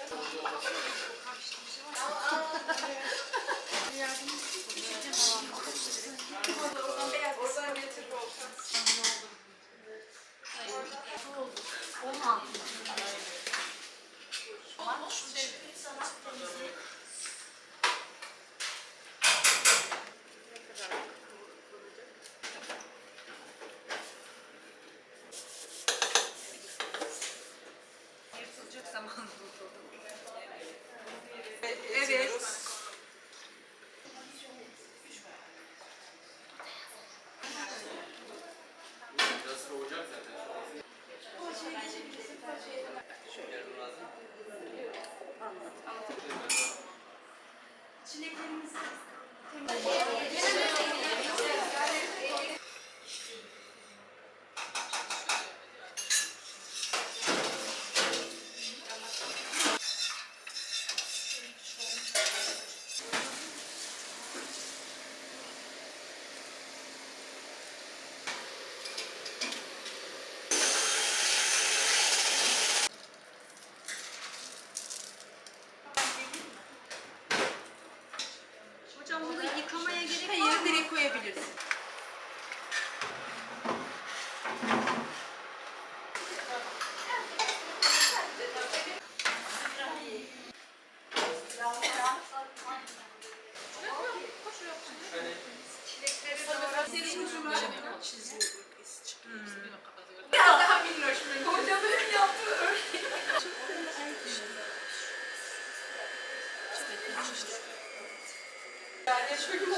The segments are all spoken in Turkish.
Yırtılacak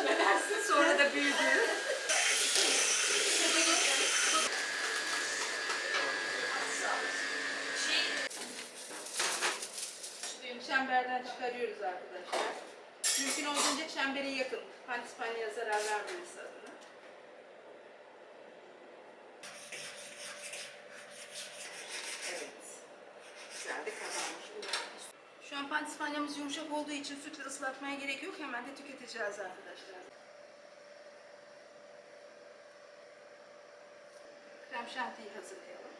Ne dersin sonra da büyüdü. Çemberden çıkarıyoruz arkadaşlar. Mümkün olduğunca çembere yakın. Pandispanya'ya zarar vermemesi adına. Evet. Güzel de kazanmış. Şu an pandispanyamız yumuşak olduğu için sütle ıslatmaya gerek yok. Hemen de tüketeceğiz arkadaşlar. Krem şantiyi hazırlayalım.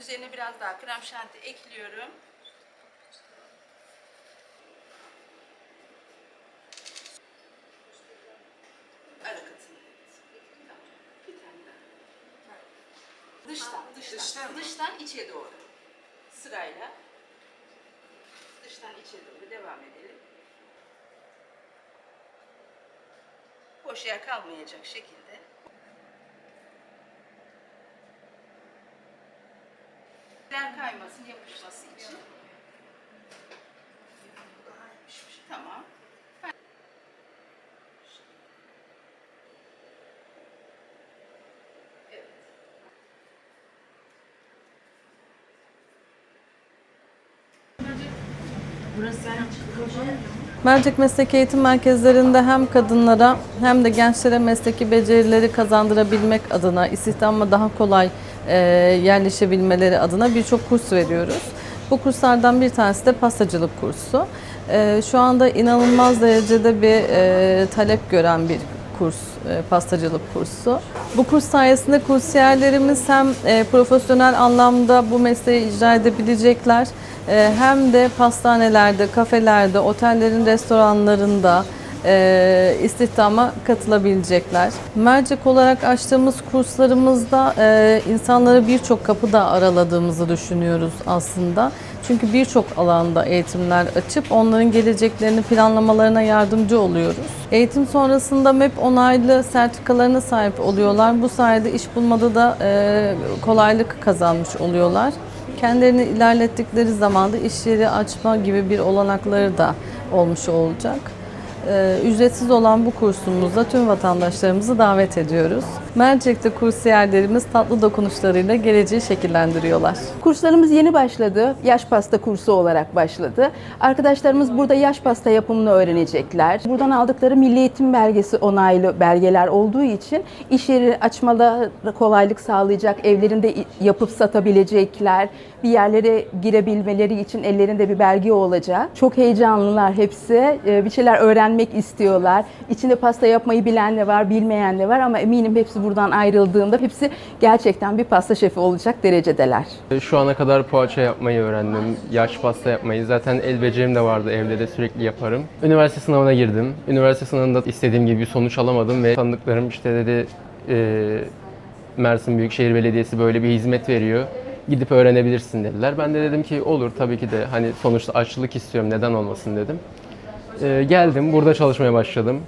Üzerine biraz daha krem şanti ekliyorum. Ara katını. Tamam. Bir tane daha. Dıştan, dıştan, dıştan. dıştan, içe doğru. Sırayla. Dıştan içe doğru devam edelim. Boş yer kalmayacak şekilde. Krem kaymasın, yapışması için. Mercek Meslek Eğitim Merkezlerinde hem kadınlara hem de gençlere mesleki becerileri kazandırabilmek adına, istihdama daha kolay e, yerleşebilmeleri adına birçok kurs veriyoruz. Bu kurslardan bir tanesi de pastacılık kursu. E, şu anda inanılmaz derecede bir e, talep gören bir kurs, e, pastacılık kursu. Bu kurs sayesinde kursiyerlerimiz hem e, profesyonel anlamda bu mesleği icra edebilecekler, e, hem de pastanelerde, kafelerde, otellerin restoranlarında e, istihdama katılabilecekler. Mercek olarak açtığımız kurslarımızda e, insanları birçok kapıda araladığımızı düşünüyoruz aslında. Çünkü birçok alanda eğitimler açıp onların geleceklerini planlamalarına yardımcı oluyoruz. Eğitim sonrasında MEP onaylı sertifikalarına sahip oluyorlar. Bu sayede iş bulmada da e, kolaylık kazanmış oluyorlar. Kendilerini ilerlettikleri zaman da iş yeri açma gibi bir olanakları da olmuş olacak. Ee, Ücretsiz olan bu kursumuzda tüm vatandaşlarımızı davet ediyoruz. Mercek'te kursiyerlerimiz tatlı dokunuşlarıyla geleceği şekillendiriyorlar. Kurslarımız yeni başladı. Yaş pasta kursu olarak başladı. Arkadaşlarımız burada yaş pasta yapımını öğrenecekler. Buradan aldıkları Milli Eğitim Belgesi onaylı belgeler olduğu için iş yeri açmada kolaylık sağlayacak, evlerinde yapıp satabilecekler, bir yerlere girebilmeleri için ellerinde bir belge olacak. Çok heyecanlılar hepsi. Ee, Bir şeyler öğrenmek istiyorlar. İçinde pasta yapmayı bilen de var, bilmeyen de var ama eminim hepsi buradan ayrıldığında hepsi gerçekten bir pasta şefi olacak derecedeler. Şu ana kadar poğaça yapmayı öğrendim. Yaş pasta yapmayı. Zaten el becerim de vardı. Evde de sürekli yaparım. Üniversite sınavına girdim. Üniversite sınavında istediğim gibi bir sonuç alamadım ve tanıdıklarım işte dedi e, Mersin Büyükşehir Belediyesi böyle bir hizmet veriyor. Gidip öğrenebilirsin dediler. Ben de dedim ki olur tabii ki de hani sonuçta aşçılık istiyorum neden olmasın dedim. E, geldim burada çalışmaya başladım.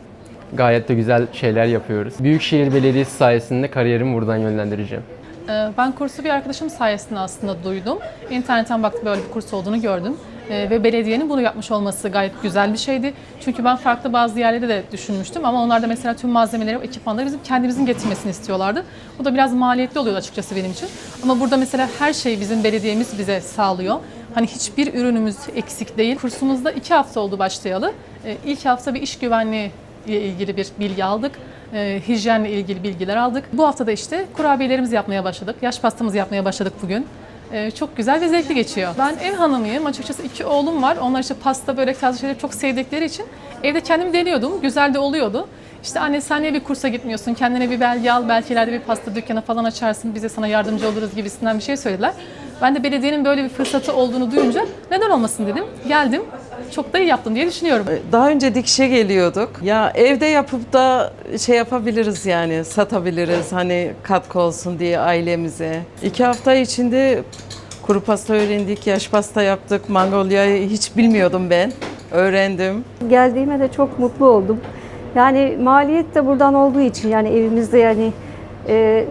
Gayet de güzel şeyler yapıyoruz. Büyükşehir Belediyesi sayesinde kariyerimi buradan yönlendireceğim. Ee, Ben kursu bir arkadaşım sayesinde aslında duydum. İnternetten baktım böyle bir kurs olduğunu gördüm. Ee, Ve belediyenin bunu yapmış olması gayet güzel bir şeydi. Çünkü ben farklı bazı yerlerde de düşünmüştüm ama onlar da mesela tüm malzemeleri, ekipmanları bizim kendimizin getirmesini istiyorlardı. Bu da biraz maliyetli oluyor açıkçası benim için. Ama burada mesela her şeyi bizim belediyemiz bize sağlıyor. Hani hiçbir ürünümüz eksik değil. Kursumuzda iki hafta oldu başlayalı. Ee, İlk hafta bir iş güvenliği ile ilgili bir bilgi aldık. E, hijyenle ilgili bilgiler aldık. Bu hafta da işte kurabiyelerimizi yapmaya başladık. Yaş pastamızı yapmaya başladık bugün. E, çok güzel ve zevkli geçiyor. Ben ev hanımıyım. Açıkçası iki oğlum var. Onlar işte pasta, börek tarzı şeyleri çok sevdikleri için evde kendim deniyordum. Güzel de oluyordu. İşte anne sen niye bir kursa gitmiyorsun? Kendine bir belge al. Belki ileride bir pasta dükkanı falan açarsın. Biz de sana yardımcı oluruz gibisinden bir şey söylediler. Ben de belediyenin böyle bir fırsatı olduğunu duyunca neden olmasın dedim. Geldim. Çok da iyi yaptım diye düşünüyorum. Daha önce dikişe geliyorduk. Ya evde yapıp da şey yapabiliriz yani satabiliriz hani katkı olsun diye ailemize. İki hafta içinde kuru pasta öğrendik, yaş pasta yaptık. Mangolya'yı hiç bilmiyordum ben. Öğrendim. Geldiğime de çok mutlu oldum. Yani maliyet de buradan olduğu için yani evimizde yani e,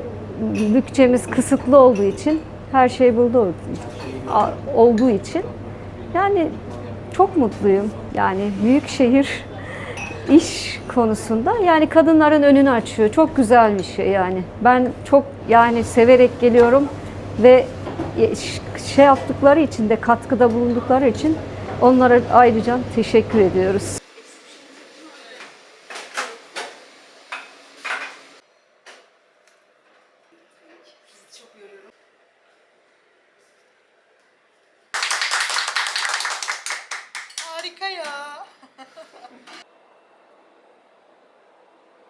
bütçemiz kısıtlı olduğu için her şey burada olduğu için yani çok mutluyum. Yani büyük şehir iş konusunda yani kadınların önünü açıyor. Çok güzel bir şey yani. Ben çok yani severek geliyorum ve şey yaptıkları için de katkıda bulundukları için onlara ayrıca teşekkür ediyoruz. Harika ya.